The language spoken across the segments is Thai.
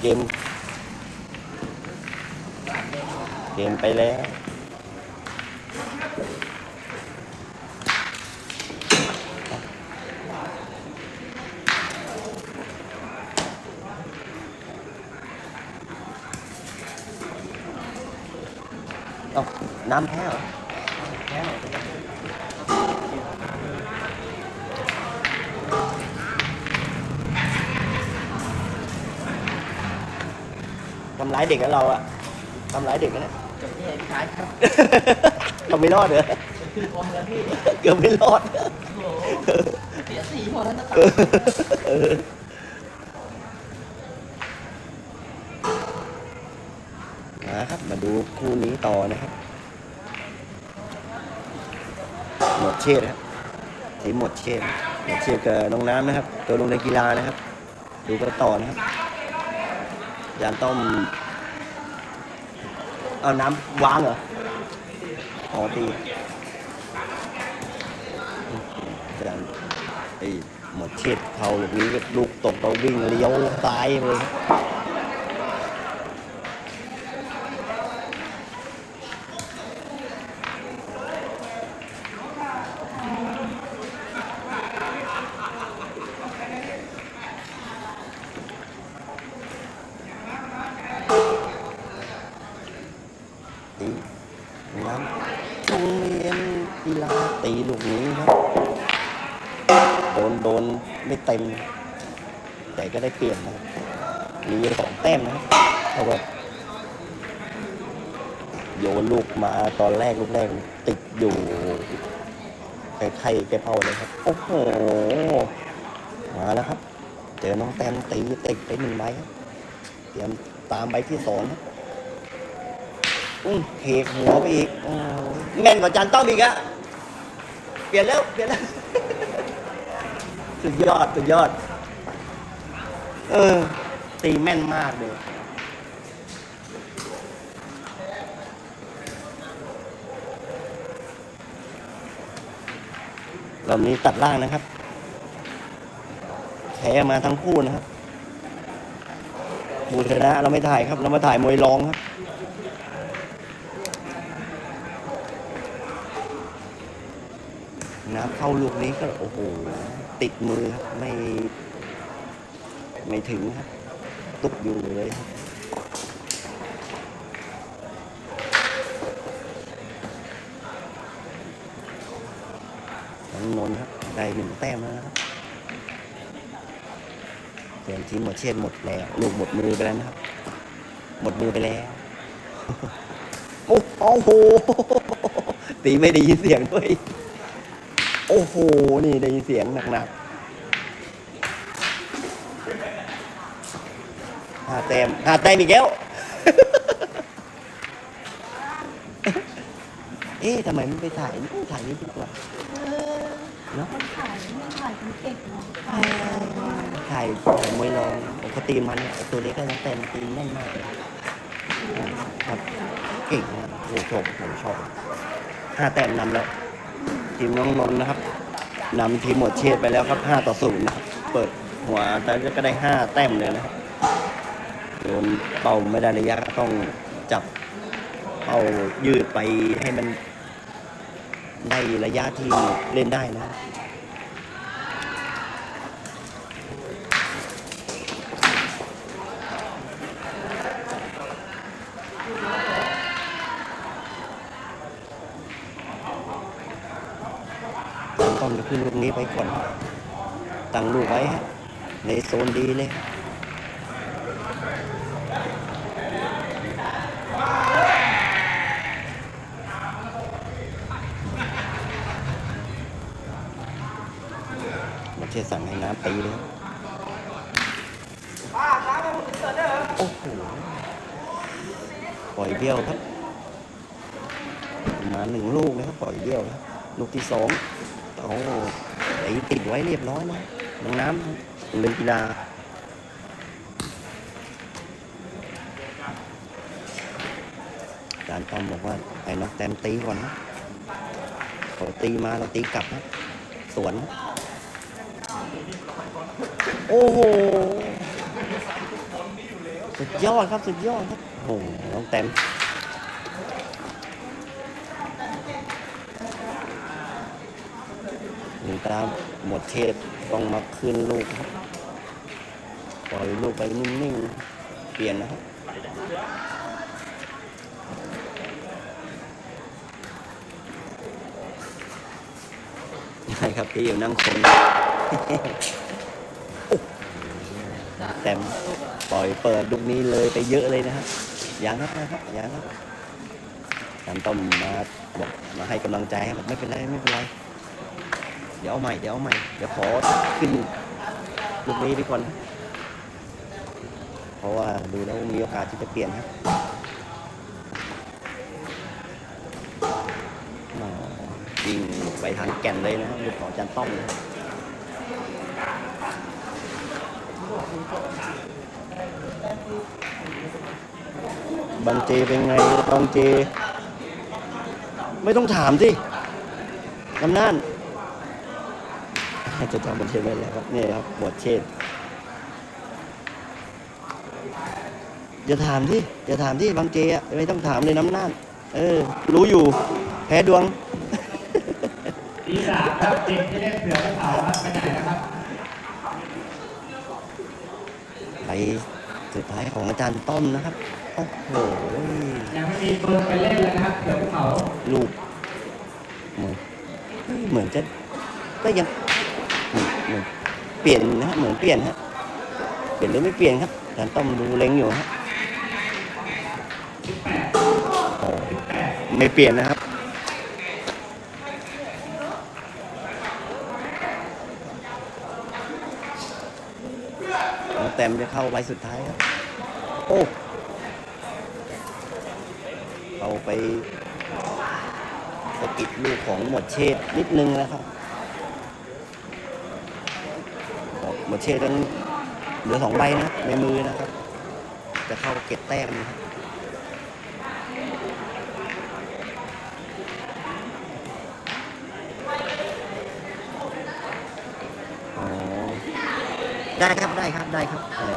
เกม เกมไปแล้วน้ำแพ้เร้ายเด็กกับเราอะทำร้ายเด็กกันนะจบที่ไหนพี่ชายครับเราไม่รอดเหรอคือพร้อมแล้วพี่เกือบไม่รอดโอ้โหเสียสีหมดแล้วนะตัดเออมาครับมาดูคู่นี้ต่อนะครับ หมดเชษครับทีมหมดเชษหมดเชษกับน้องน้ำนะครับ ตัวลงในกีฬานะครับ ดูกันต่อนะครับยานต้อม เอาน้ำวางเหรออ๋อตีจารย์ไอ้หมดเชษเขาลูกนี้ลูกตกเราวิ่งเลี้ยวซ้ายเลย ตีน้ำโรงเรียนกีฬาตีลูกนี้ครับ โดนโดน ไม่เต็มแต่ก็ได้เปลี่ยนนะครับมีสองแต้มนะเพราะว่าโยนลูกมาตอนแรกลูกแรกติดอยู่ใครๆแกเผาเลยครับ โอ้โห มาแล้วครับ เจอน้องแต้มตีติดไปหนึ่งใบครับเตรียมตามใบที่สองครับอุ้ยเทหัวไปอีกอแม่นกว่าจานต้อมอีกอะเปลี่ยนแล้ว เปลี่ยนแล้ว สุดยอดสุดยอด เออ ตีแม่นมากเลยรอบนี้ตัดล่างนะครับแพ้มาทั้งคู่นะครับบูชนะเราไม่ถ่ายครับ เรามาถ่ายมวยรองครับน้ำเข้าลูกนี้ก็โอ้โห ติดมือครับไม่ไม่ถึงครับ ตุกอยู่เลยครับน้องนนท์ครับ ได้หนึ่งแต้มแล้วครับเตรียมทีมหมดเช่นหมดแล้ว ลูกหมดมือไปแล้วนะครับ หมดมือไปแล้ว โอ้โหตีไม่ได้ยินเสียงด้วย อ้โห นี่ได้ยินเสียงหนักๆห้าแต้มห้าแต้มอีกแล้ว เอ๊ะทำไมไม่ไปถ่ายนี่ถ่ายนี่ดีกว่าเนาะคนถ่ายไม่ถ่ายคนเก่งนะถ่ายถ่ายมวยรองปกติมันเนี่ยตัวเล็กก็ยังเต็มตีแน่นมากเลยครับเก่งนะโอ้โหชมผมชอบห้าแต้มนำแล้ว ทีมน้องนนท์นะครับนำทีมหมดเชษไปแล้วครับห้าต่อศูนย์นะครับเปิดหัวแต่ก็ได้ห้าแต้มเลยนะครับโดนเป่าไม่ได้ระยะก็ต้องจับเป่ายืดไปให้มันได้ระยะที่เล่นได้นะ ต้องจะขึ้นลูกนี้ ไปก่อน ตั้งลูกไว้ฮะ ในโซนดีเลยมันเชื่อสั่งให้น้ำตีเลยโอ้โห ปล่อยเบี้ยวครับ มาหนึ่งลูกนะครับ ปล่อยเบี้ยวครับลูกที่สองโอ้ ไอ้ติดไว้เรียบร้อยนะน้องน้ำโรงเรียนกีฬาอาจารย์ต้อมบอกว่าให้นักแต้มตีก่อนนะเขาตีมาเราตีกลับนะสวน โอ้โหสุดยอดครับสุดยอดครับโอ้โหน้องแต้ม หนึ่งตามหมดเทศต้องมาคืนลูกครับปล่อยลูกไปนิ่งๆ เปลี่ยนนะครับใช่ครับพี่อยู่นั่งคนแต้มปล่อยเปิดลูกนี้เลยไปเยอะเลยนะครับยังครับนะครับยังครับตามต้มมาบอกมาให้กำลังใจครับอกไม่เป็นไรไม่เป็นไร ดี๋ยวเอาใหม่เดี๋ยวเอาใหม่เดี๋ยวขอขึ้นลูกนี้ไปก่อน เพราะว่าดูแล้วมีโอกาสที่จะเปลี่ยนครับอ๋อยิงไปทางแก่นเลยนะครับลูกของจันต้อมนะครับบางเจเป็นไงบางเจ ไม่ต้องถามสิกำนัน จะจำมันเชนไว้แล้วครับนี่ครับหมวดเชนอย่าถามที่อย่าถามที่บางเจอะไม่ต้องถามเลยน้ำน่าน เออ รู้อยู่ แพ้ดวงทีสามครับเด็กที่เล่นเสือภูเขาครับไปไหนนะครับไปสุดท้ายของอาจารย์ต้อมนะครับโอ้โหยังไม่มีปืนไปเล่นเลยนะครับเสือภูเขาลูกเหมือนเหมือนจะก็ยัง เหมือนเปลี่ยนนะฮะเหมือนเปลี่ยนฮะเปลี่ยนหรือไม่เปลี่ยนครับอาจารย์ต้อมดูเล็งอยู่ฮะไม่เปลี่ยนนะครับน้องแต้มจะเข้าใบสุดท้ายครับ โอ้เอาไปสกิดลูกของหมดเชษนิดนึงนะครับ หมดเชษนั้นเหลือสองใบนะ ในมือนะครับ จะเข้าเก็บแต้มนะครับอ๋อได้ครับ ได้ครับ ได้ครับเออ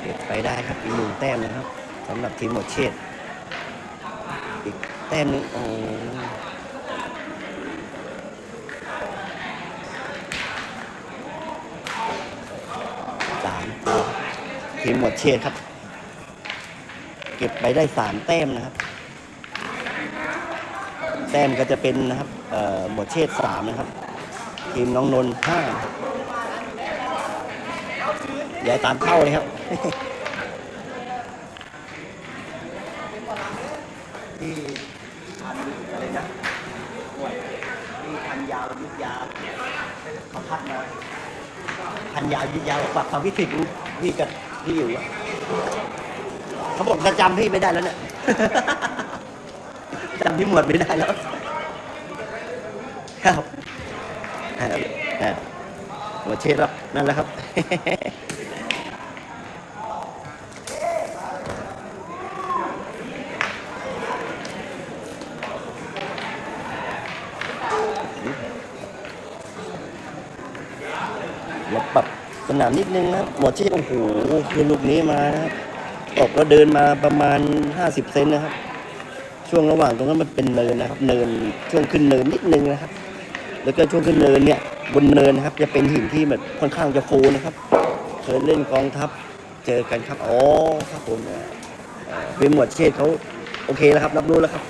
เก็บไปได้ครับอีกหนึ่งแต้มนะครับสำหรับทีมหมดเชษ อีกแต้มนึงโอ้สามตัวทีมหมดเชษครับ เก็บไปได้สามแต้มนะครับ แต้มก็จะเป็นนะครับหมดเชษสามนะครับ ทีมน้องนนท์ห้าอย่าตามเข้าเลยครับ พันยาวยุดยาวฝากความพิสิทธิ์พี่กับพี่อยู่เขาบอกจะจำพี่ไม่ได้แล้วเนี่ยจำพี่หมวดไม่ได้แล้ว ครับหมวเชดแล้วนั่นแหละครับ มาปรับส นามนิดนึงนะครับหมดที่โอ้โหคือลูกนี้มานะครับตกแล้วเดินมาประมาณ 50 เซนนะครับ ช่วงระหว่างตรงนั้นมันเป็นเนินนะครับ เนินช่วงขึ้นเนินนิดนึงนะครับ แล้วก็ช่วงขึ้นเนินเนี่ยบนเนินนะครับ จะเป็นหินที่แบบค่อนข้างจะฟูนะครับ เคยเล่นกองทัพเจอกันครับอ๋อครับผมเอ่อเป็นหมวดเชษเขาโอเคแล้วครับ รับรู้แล้วครับ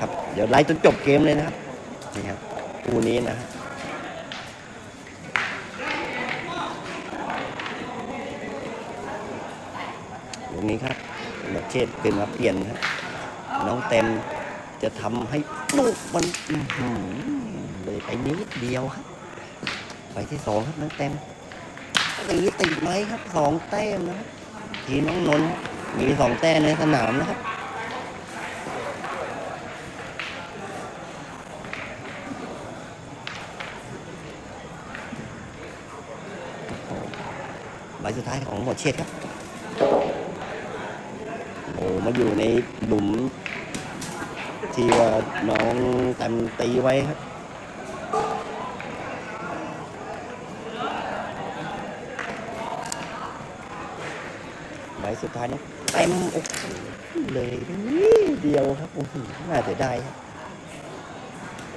ครับ เดี๋ยวไล่จนจบเกมเลยนะครับนี่ครับคู่นี้นะตรงนี้ครับหมดเชษเป็นมาเปลี่ยนครับน้องเต็มจะทำให้ลูกมันเลยไปนิดเดียวครับไปที่สองครับน้องเต็มตีติดไหมครับสองแต้มนะทีน้องนนมีสองแต้มในสนามนะครับสุดท้ายของหมวด เชษครับ โอ้มาอยู่ในหลุม ที่ว่าน้องแตมตีไว้ครับใบสุดท้ายนี่เต็มอกเลยนิดเดียวครับโอ้โหน่าเสียดายครับ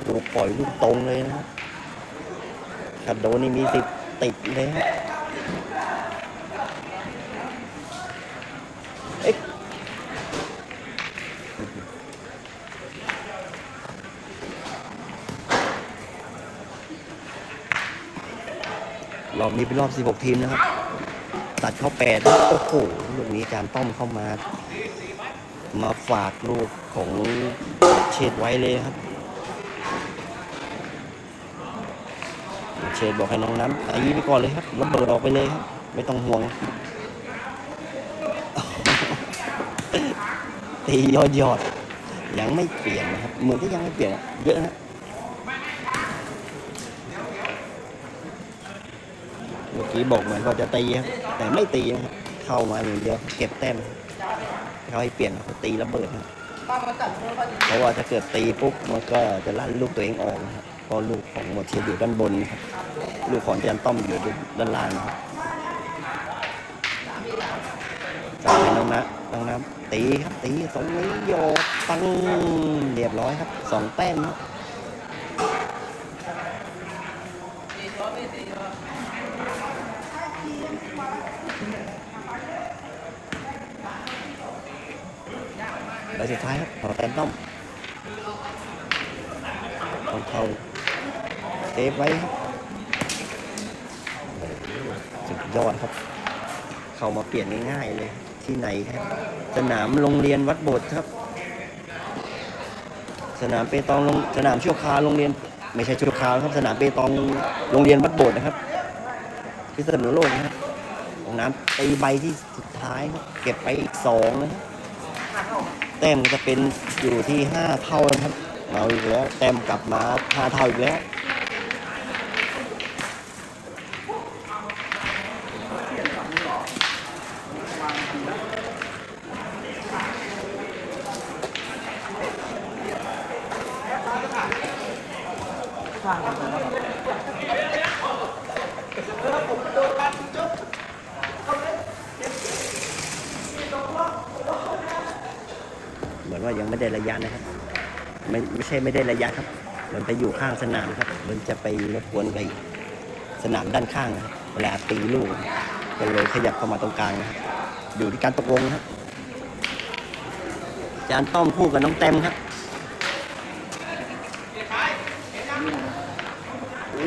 ลูกปล่อยลูกตรงเลยนะครับถ้าโดนนี่มีสิทธิ์ติดเลยครับเอ๊ะรอบ นี้เป็นรอบ 16 ทีมนะครับ ตัดเข้าแปดแล้โอ้โหลูกนี้อารต้อมเข้ามา มาฝากลูกของเชดไว้เลยครับ เชดบอกให้น้องน้ำตีไปก่อนเลยครับระเบิดออกไปเลยครับ ไม่ต้องห่วง ตียอดยอดยังไม่เปลี่ยนนะครับ เหมือนที่ยังไม่เปลี่ยนเยอะนะ เมื่อกี้บอกเหมือนว่าจะตีครับแต่ไม่ตีครับเข้ามาอย่างเดียวเก็บแต้มเขาให้เปลี่ยนเขาตีระเบิดนะครับป้ามาจับเพื่อว่าจะเพราะว่าถ้าเกิดตีปุ๊บมันก็จะลั่นลูกตัวเองออกนะครับเพราะลูกของหมดเชียอยู่ด้านบนนะครับลูกของอาจารย์ต้อมอยู่ด้านล่างครับกลับไปน้องนะน้องน้ำตีครับตีสองนี้โยกปังเรียบร้อยครับสองแต้มครับ สุดท้ายครับขอแต้มต้อมต้องเข้าเซฟไว้ครับสุดยอดครับ เข้ามาเปลี่ยนง่ายๆเลย ที่ไหนครับ สนามโรงเรียนวัดโบสถ์ครับ สนามเปตองโรงสนามชั่วคราวโรงเรียน ไม่ใช่ชั่วคราวครับ สนามเปตองโรงเรียนวัดโบสถ์นะครับพิษณุโลกนะครับของน้ำตีใบที่สุดท้ายครับเก็บไปอีกสองนะครับ แต้มก็จะเป็นอยู่ที่ห้าเท่านะครับ เอาอีกแล้ว แต้มกลับมาห้าเท่าอีกแล้ว ข้างกันนะครับ เห มือนว่ายังไม่ได้ระยะนะครับ ไม่ไม่ใช่ไม่ได้ระยะครับมันไปอยู่ข้างสนามครับ มันจะไปรบกวนกับสนามด้านข้างนะครับเวลาตีลูกก็เลยขยับเข้ามาตรงกลางนะครับอยู่ที่การตกลงครับอาจารย์ต้อมคู่กับน้องเต็มครับ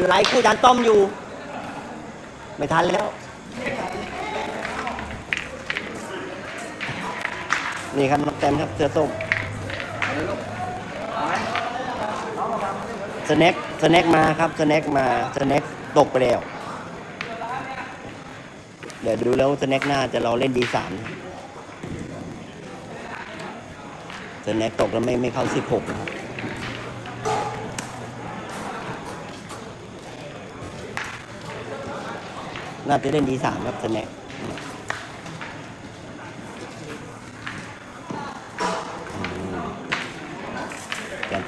ไล่คู่อาจารย์ต้อมอยู่ ไม่ทันแล้ว นี่ครับน้องเต็มครับเสื้อส้มสแน็คสแน็คมาครับสแน็คมาสแน็คตกไปแล้ว เดี๋ยวดูแล้วสแน็คหน้าจะเราเล่นดีสามสแน็คตกแล้วไม่ไม่เข้าสิบหกครับน่าจะเล่นดีสามครับสแน็ค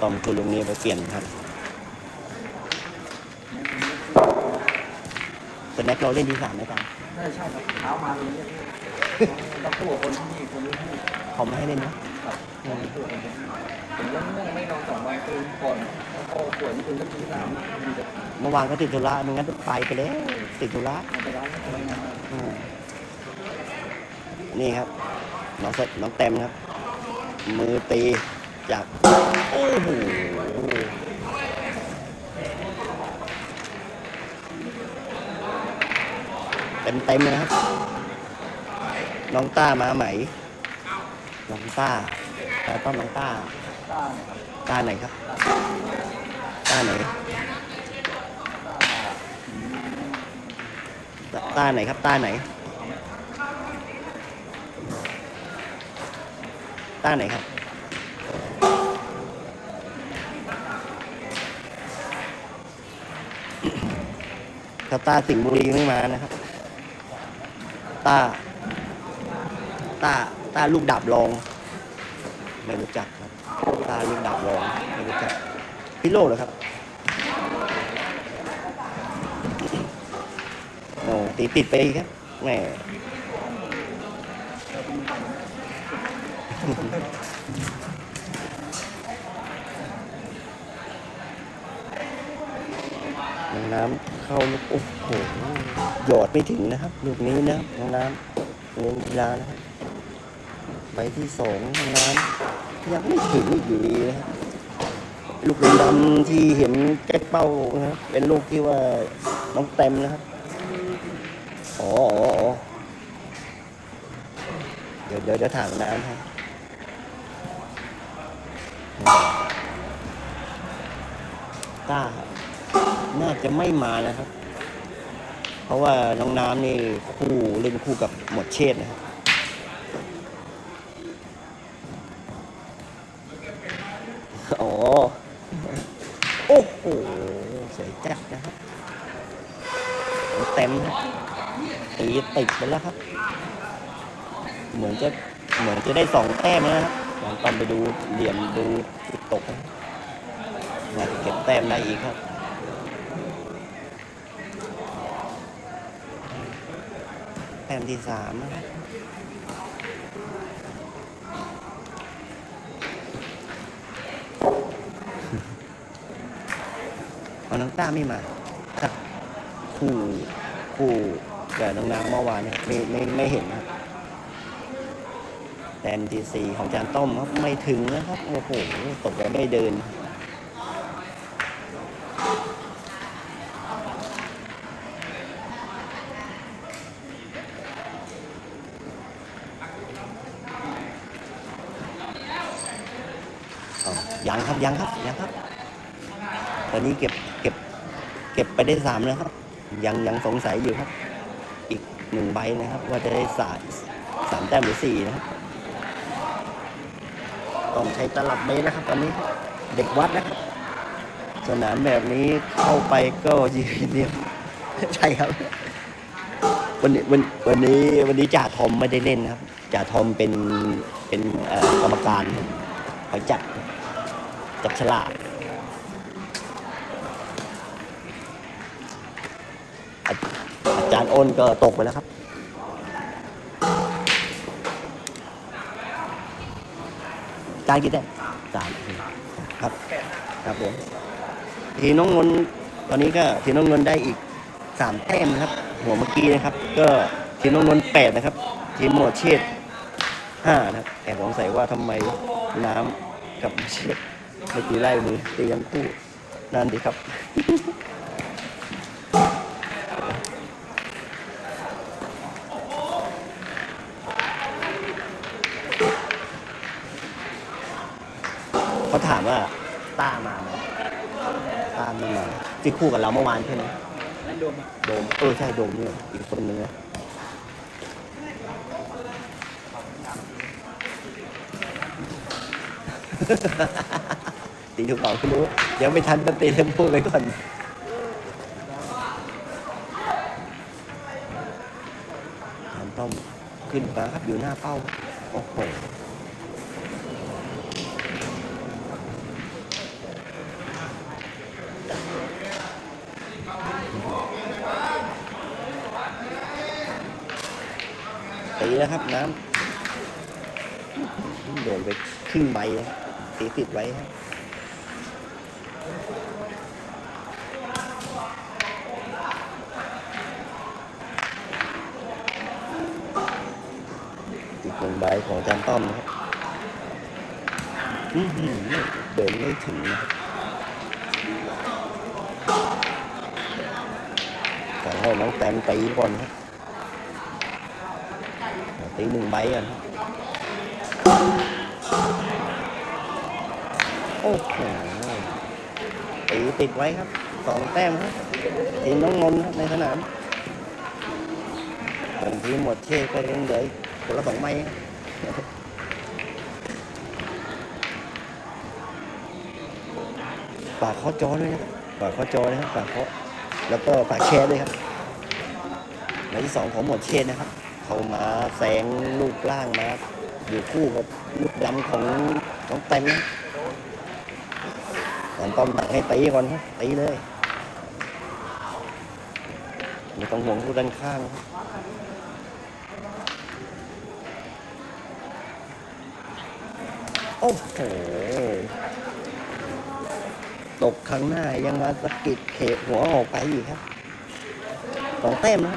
ต้อมคือลุงนี้ไปเปลี่ยนครับสแน็คเราเล่นที่สามไหมครับใช่ใช่ครับเท้ามาเลยต้องตัวคนที่นี่คนที่เขาไม่ให้เล่นนะผมยังไม่ไม่นอนสองวันคืนก่อนแล้วพอป่วยนี่คือก็ทีสามเมื่อวานก็ติดธุระไม่งั้นไปไปแล้วติดธุระนี่ครับน้องเสน้องเต็มครับ มือตี จากโอ้โหเต็มเต็มๆเลยครับ น้องต้ามาไหม น้องต้าแต่ต้องน้องต้าตาเนี่ยครับต้าไหนครับ ต้าไหน ต้าไหนครับ ต้าไหน ต้าไหนครับ ถ้าต้าสิงห์บุรีไม่มานะครับตาตาตาลูกดาบรองไม่รู้จักครับตาลูกดาบรองไม่รู้จักพี่โลเหรอครับโอ้ตีติดไปอีกครับแหมน้ำ เข้าลูกโอ้โหหยอดไม่ถึงนะครับ ลูกนี้นะน้องน้ำเล่นกีฬานะครับใบที่สองน้องน้ำยังไม่ถึงอยู่ดีนะครับลูกดำที่เห็นแก๊กเป้านะครับเป็นลูกที่ว่าน้องเต็มนะครับอ๋ออ๋อเดี๋ยวเดี๋ยวจะถางน้ำให้ต้า น่าจะไม่มานะครับ เพราะว่าน้องน้ำนี่คู่เล่นคู่กับหมดเชษนะครับอ๋อโอ้โหสวยจัดนะครับเต็มตีติดไปแล้วครับ เหมือนจะเหมือนจะได้สองแต้มนะครับลองตอนไปดูเหลี่ยมดูตกนะครับน่าจะเก็บแต้มได้อีกครับ ต้มที่สามนะครับเอาน้องต้าไม่มาครับคู่คู่กับน้องน้ำเมื่อวานเนี่ยไม่ไม่ไม่เห็นนะครับแต้มที่สี่ของจานต้มครับไม่ถึงนะครับโอ้โหตกไปไม่เดิน อ๋อ ยังครับยังครับยังครับ ตอนนี้เก็บเก็บ เก็บไปได้สามแล้วครับ ยังยังสงสัยอยู่ครับ อีกหนึ่งใบนะครับ ว่าจะได้สามสามแต้มหรือสี่นะครับต้องใช้ตลับเมตรนะครับ ตอนนี้เด็กวัดนะครับ สนามแบบนี้เข้าไปก็ยืนเดียวใช่ครับ วันนี้วันวันนี้วันนี้จ่าทอมไม่ได้เล่นนะครับจ่าทอมเป็นเป็นกรรมการคอยจัด จับฉลากอาจารย์อ้นก็ตกไปแล้วครับ จานกี่แต้มสามครับครับผมทีน้องนนตอนนี้ก็ทีน้องนนได้อีกสามแต้มนะครับ หัวเมื่อกี้นะครับ ก็ทีน้องนนแปดนะครับ ทีมหมวดเชษห้านะครับแอบสงสัยว่าทำไมน้ำกับเชษ เมื่อกี้ไล่มือตีกันคู่นั่นดีครับ เขาถามว่าต้ามาไหมต้าไม่มาที่คู่กับเราเมื่อวานใช่ไหมนั่นโดมโดมเออใช่โดมเนี่ยอีกคนนึงนะ ตีถูกเปล่าไม่รู้เดี๋ยวไม่ทันจะตีเล่มพูดไปก่อนทานต้มขึ้นมาครับอยู่หน้าเป้าโอ้โหตีแล้วครับน้ำโดนไปครึ่งใบเลยตีติดไว้ครับ หนึ่งใบของอาจารย์ต้อมนะครับเดินไม่ถึงนะครับแต่ให้น้องแตนตีก่อนครับตีหนึ่งใบก่อนโอ้โหตีติดไว้ครับสองแต้มครับทีมน้องนนท์ในสนามส่วนทีมหมดเช่ก็ยังเหลืออีกคนละสองใบ ครับฝากเคาะจอด้วยนะฝากเคาะจอนะครับฝากเคาะแล้วก็ฝากแชร์ด้วยครับใบที่สองของหมดเช่นะครับ เขามาแสงลูกล่างมาอยู่คู่กับลูกดำของน้องเต็มนะแต่ต้องดักให้ตีก่อนครับตีเลยไม่ต้องห่วงผู้ด้านข้างครับ โอ้โห ตกข้างหน้ายังมาสะกิดเขกหัวออกไปอีกครับสองแต้มนะ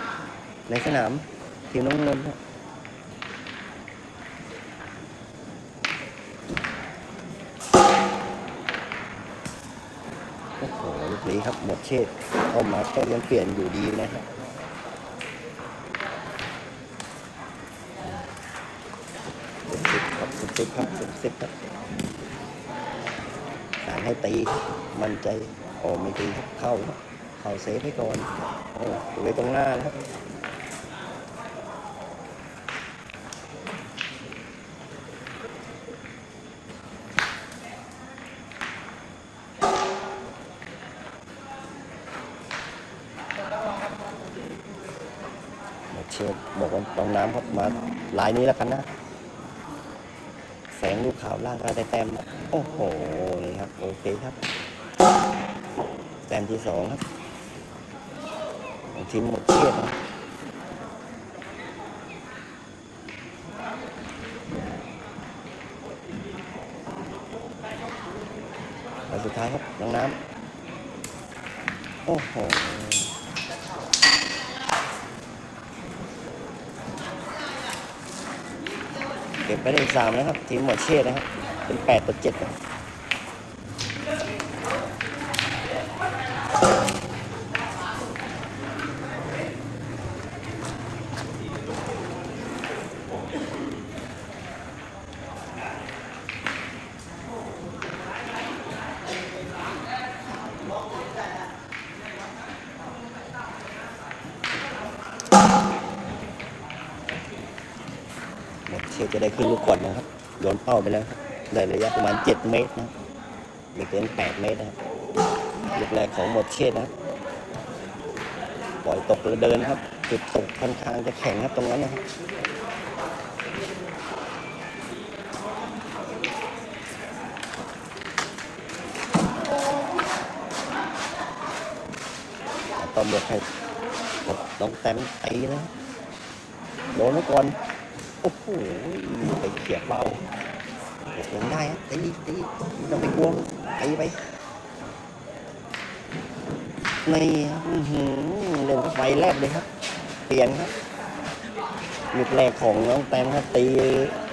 ในสนามทีมน้องนนท์ครับโอ้โหลูกนี้ครับหมดเชษเข้ามาก็ยังเปลี่ยนอยู่ดีนะครับสิบครับสิบ สิบครับสั่งให้ตีมันใจโอ้ไม่ตีเข้าเข้าเซฟให้ก่อนโอ้อยู่ไว้ตรงหน้านะครับเชียร์บอกว่าตรงน้ำครับมาลายนี้แล้วกันนะ ก็ได้แต้มโอ้โหนี่ครับโอเคครับ แต้มที่สองครับของทีมหมดเชียดนะแล้วสุดท้ายครับน้องน้ำโอ้โหเก็บไปได้สามนะครับทีมหมดเชษนะครับ เป็นแปดต่อเจ็ดเชจะได้ขึ้นลูกกดนะครับโยนเป้าไปแล้วครับ ได้ระยะประมาณเจ็ดเมตรนะไม่เกินแปดเมตรนะลูกแรกของหมดเชษนะปล่อยตกแล้วเดินครับ จุดตกค่อนข้างจะแข็งครับตรงนั้นนะครับต่อหมดให้ต้องแต้มตีนะโดนไว้ก่อน โอ้โหไปเขียบเบา ยังได้ฮะตีตีไม่ต้องไปกลัวตีไปนี่ครับอื้อหือเล่นไฟแรกเลยครับ เปลี่ยนครับลูกแรกของน้องแตมครับตี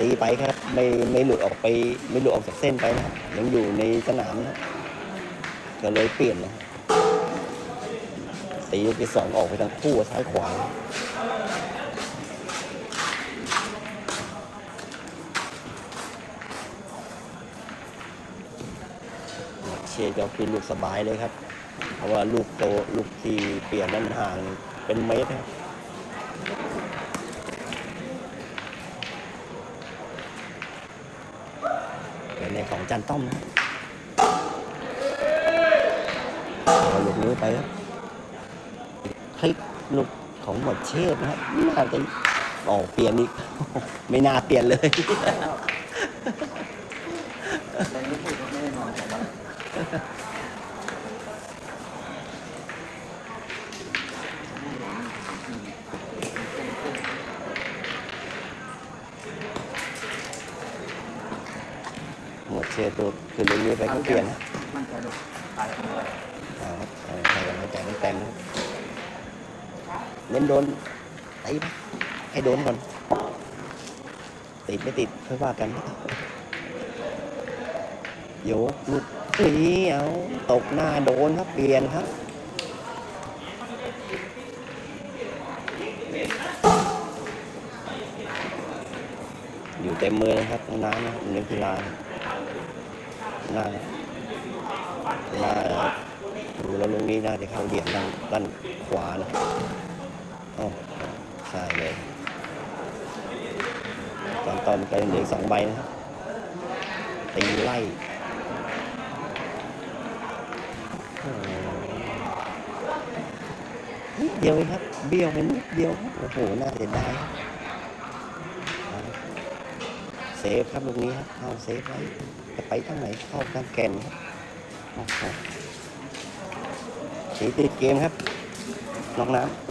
ตีไปครับ ไม่ไม่หลุดออกไป ไม่หลุดออกจากเส้นไปนะยังอยู่ในสนามนะครับก็เลยเปลี่ยนนะตีลูกที่สองออกไปทางคู่ซ้ายขวา เชียร์จะคือลูกสบายเลยครับ เพราะว่าลูกโตลูกที่เปลี่ยนนั้นห่างเป็นเมตรครับเป็นในของจันต้อมนะเอาลูกนี้ไปครับคลิกลูกของหมดเชษนะครับน่าจะออกเปลี่ยนอีก ไม่น่าเปลี่ยนเลย แต่นี่คือไม่ได้นอนสองวัน หมดเชษตัวคือลูกนี้ไปก็เปลี่ยนนะมันจะตายคนเลยเอาครับเอาใครกันให้ใจไม่เต็มนะครับเล่นโดนตีไปให้โดนก่อน ติดไม่ติดค่อยว่ากันโยกลูก นี้เอาตกหน้าโดนครับเปลี่ยนครับอยู่เต็มมือเลยครับน้ำนะครับนักกีฬาน้าน้าดูแล้วลูกนี้น่าจะเข้าเหลี่ยมด้านด้านขวานะอ๋อใช่เลยตอนตอนไปเหลือสองใบนะครับตีไล่ เดียวเองครับ เบี้ยวไปนิดเดียวครับโอ้โหน่าเสียดายเซฟครับลูกนี้ครับเข้าเซฟไว้จะไปทางไหนเข้าทางแก่นครับสีติดเกมครับน้องน้ำ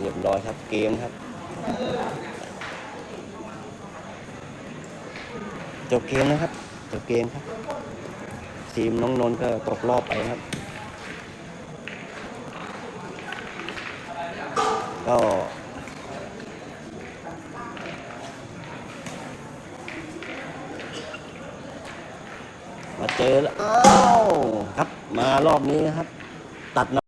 เรียบร้อยครับเกมครับ จบเกมนะครับ จบเกมครับ ทีมน้องนนท์ก็ตกรอบไปครับ ก็มาเจอแล้วอ้าวครับมารอบนี้นะครับ ตัดน